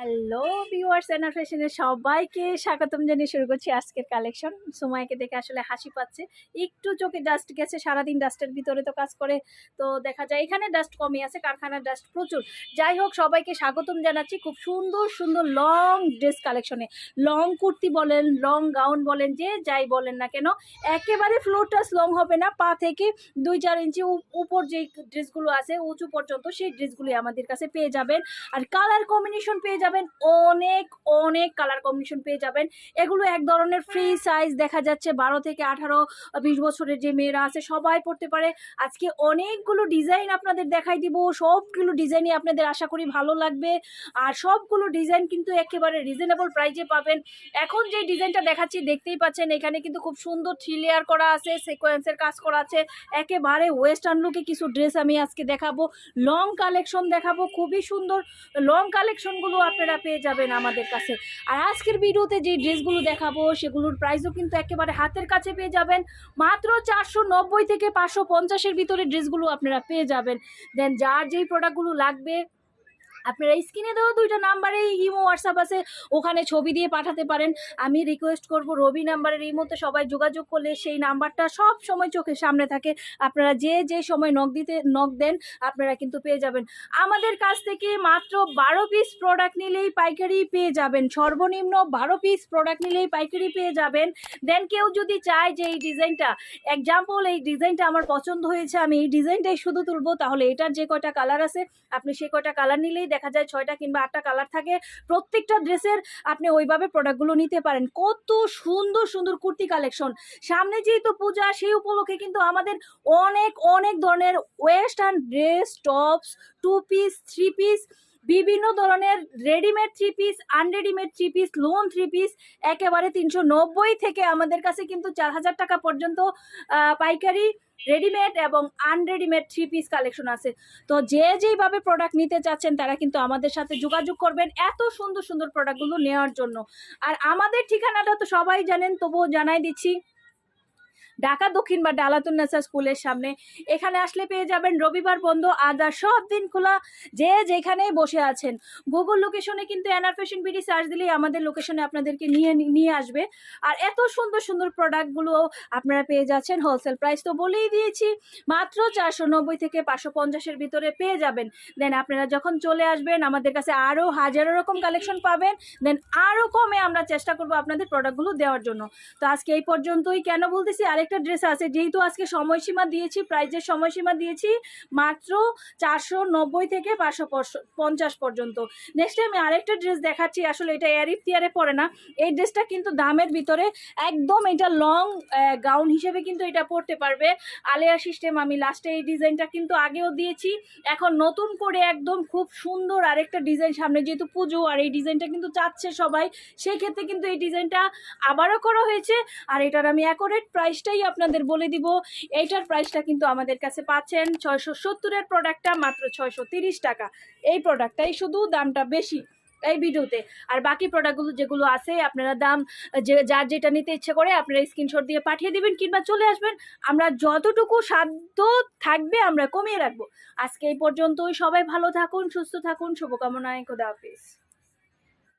Hello viewers এনার ফ্যাশনের সবাইকে স্বাগতম জানিয়ে শুরু করছি আজকের কালেকশন সময়কে দেখে আসলে হাসি পাচ্ছে। একটু চোখে ডাস্ট গেছে, সারাদিন ডাস্টের ভিতরে তো কাজ করে। তো দেখা যায় এখানে ডাস্ট কমই আছে, কারখানার ডাস্ট প্রচুর। যাই হোক, সবাইকে স্বাগতম জানাচ্ছি খুব সুন্দর সুন্দর লং ড্রেস কালেকশনে লং কুর্তি বলেন লং গাউন বলেন, যে যাই বলেন না কেন, একেবারে ফ্লোটাস লং হবে না। পা থেকে দুই চার ইঞ্চি উপ- উপর যেই ড্রেসগুলো আছে, উঁচু পর্যন্ত সেই ড্রেসগুলি আমাদের কাছে পেয়ে যাবেন। আর কালার কম্বিনেশন পেয়ে যাবেন অনেক অনেক কালার কম্বিনেশন পেয়ে যাবেন। এগুলো এক ধরনের ফ্রি সাইজ দেখা যাচ্ছে। বারো থেকে আঠারো, বিশ বছরের যে মেয়েরা আছে, সবাই পড়তে পারে। আজকে অনেকগুলো ডিজাইন আপনাদের দেখাই দিব। সবগুলো ডিজাইনই আপনাদের আশা করি ভালো লাগবে। আর সবগুলো ডিজাইন কিন্তু একেবারে রিজনেবল প্রাইজে পাবেন। এখন যে ডিজাইনটা দেখাচ্ছি, দেখতেই পাচ্ছেন, এখানে কিন্তু খুব সুন্দর থ্রি লেয়ার করা আছে সিকোয়েন্সের কাজ করা আছে। একেবারে ওয়েস্টার্ন লুকে কিছু ড্রেস আমি আজকে দেখাবো। লং কালেকশন দেখাবো, খুবই সুন্দর। লং কালেকশনগুলো আপনারা পেয়ে যাবেন আমাদের কাছে। আর আজকের ভিডিওতে যে ড্রেসগুলো দেখাবো, সেগুলোর প্রাইসও কিন্তু একেবারে হাতের কাছে পেয়ে যাবেন। মাত্র চারশো নব্বই থেকে পাঁচশো পঞ্চাশের ভিতরে ড্রেসগুলো আপনারা পেয়ে যাবেন। দেন যার যেই প্রোডাক্টগুলো লাগবে আপনারা স্ক্রিনে দেওয়া দুইটা নাম্বারেই ইমো, হোয়াটসঅ্যাপ আছে, ওখানে ছবি দিয়ে পাঠাতে পারেন। আমি রিকোয়েস্ট করব রবি নাম্বারের ইমোতে সবাই যোগাযোগ করলে সেই নাম্বারটা সব সময় চোখের সামনে থাকে। আপনারা যে যে সময় নখ দিতে নখ দেন, আপনারা কিন্তু পেয়ে যাবেন। আমাদের কাছ থেকে মাত্র বারো পিস প্রোডাক্ট নিলেই পাইকারি পেয়ে যাবেন। সর্বনিম্ন বারো পিস প্রোডাক্ট নিলেই পাইকারি পেয়ে যাবেন। দেন কেউ যদি চায় যে, এই ডিজাইনটা এক্সাম্পল এই ডিজাইনটা আমার পছন্দ হয়েছে, আমি এই ডিজাইনটাই শুধু তুলবো, তাহলে এটার যে কয়টা কালার আছে, আপনি সেই কটা কালার নিলেই দেখা যায় ছয়টা কিংবা আটটা কালার থাকে, প্রত্যেকটা ড্রেসের আপনি ওইভাবে প্রোডাক্টগুলো নিতে পারেন। কত সুন্দর সুন্দর কুর্তি কালেকশন সামনে যেহেতু পূজা, সেই উপলক্ষে কিন্তু আমাদের অনেক অনেক ধরনের western dress tops two piece three piece বিভিন্ন ধরনের readymade three piece unreadymade three piece lawn three piece একেবারে তিনশো নব্বই থেকে আমাদের কাছে কিন্তু চার হাজার টাকা পর্যন্ত পাইকারি রেডিমেড এবং আনরেডিমেড থ্রি পিস কালেকশন আছে। তো যে যেইভাবে প্রোডাক্ট নিতে চাচ্ছেন, তারা কিন্তু আমাদের সাথে যোগাযোগ করবেন এত সুন্দর সুন্দর প্রোডাক্টগুলো নেওয়ার জন্য। আর আমাদের ঠিকানাটা তো সবাই জানেন, তবুও জানাই দিচ্ছি। ঢাকা, দক্ষিণ বা ডালাতুন্নাসা স্কুলের সামনে। এখানে আসলে পেয়ে যাবেন রবিবার বন্ধ আজ আর সব দিন খোলা, যে যেখানেই বসে আছেন। গুগল লোকেশনে কিন্তু এনআর ফ্যাশন বিডি সার্চ দিলেই আমাদের লোকেশনে আপনাদেরকে নিয়ে নিয়ে আসবে। আর এত সুন্দর সুন্দর প্রোডাক্টগুলো আপনারা পেয়ে যাচ্ছেন হোলসেল প্রাইস তো বলেই দিয়েছি, মাত্র চারশো নব্বই থেকে পাঁচশো পঞ্চাশের ভিতরে পেয়ে যাবেন। দেন আপনারা যখন চলে আসবেন, আমাদের কাছে আরও হাজারো রকম কালেকশন পাবেন। দেন আরও কমে আমরা চেষ্টা করব আপনাদের প্রোডাক্টগুলো দেওয়ার জন্য। তো আজকে এই পর্যন্তই। কেন বলতেছি? আরেকটা ড্রেস আছে, যেহেতু আজকে সময়সীমা দিয়েছি প্রাইজের সময়সীমা দিয়েছি মাত্র চারশো নব্বই থেকে পাঁচশো পঞ্চাশ পর্যন্ত। নেক্সট আমি আরেকটা ড্রেস দেখাচ্ছি, আসলে এটা এয়ার ইফতিয়ারে পরে না। এই ড্রেসটা কিন্তু দামের ভিতরে একদম এটা লং গাউন হিসেবে কিন্তু এটা পড়তে পারবে। আলেয়া সিস্টেম আমি লাস্টে এই ডিজাইনটা কিন্তু আগেও দিয়েছি। এখন নতুন করে একদম খুব সুন্দর আরেকটা ডিজাইন সামনে, যেহেতু পুজো, আর এই ডিজাইনটা কিন্তু চাচ্ছে সবাই সেই ক্ষেত্রে কিন্তু এই ডিজাইনটা আবারও করা হয়েছে। আর এটার আমি অ্যাকোরেট প্রাইসটাই আপনাদের বলে দিব। এইটার প্রাইসটা কিন্তু আমাদের কাছে পাচ্ছেন ছয়শো সত্তরের প্রোডাক্টটা মাত্র ছয়শো টাকা। এই প্রোডাক্টটাই শুধু দামটা বেশি এই ভিডিওতে। আর বাকি প্রোডাক্টগুলো যেগুলো আছে, আপনারা দাম, যে, যার যেটা নিতে ইচ্ছে করে আপনারা স্ক্রিনশট দিয়ে পাঠিয়ে দিবেন কিংবা চলে আসবেন। আমরা যতটুকু সাধ্য থাকবে আমরা কমিয়ে রাখব। আজকে এই পর্যন্তই। সবাই ভালো থাকুন, সুস্থ থাকুন। শুভকামনায় খোদা হাফিজ।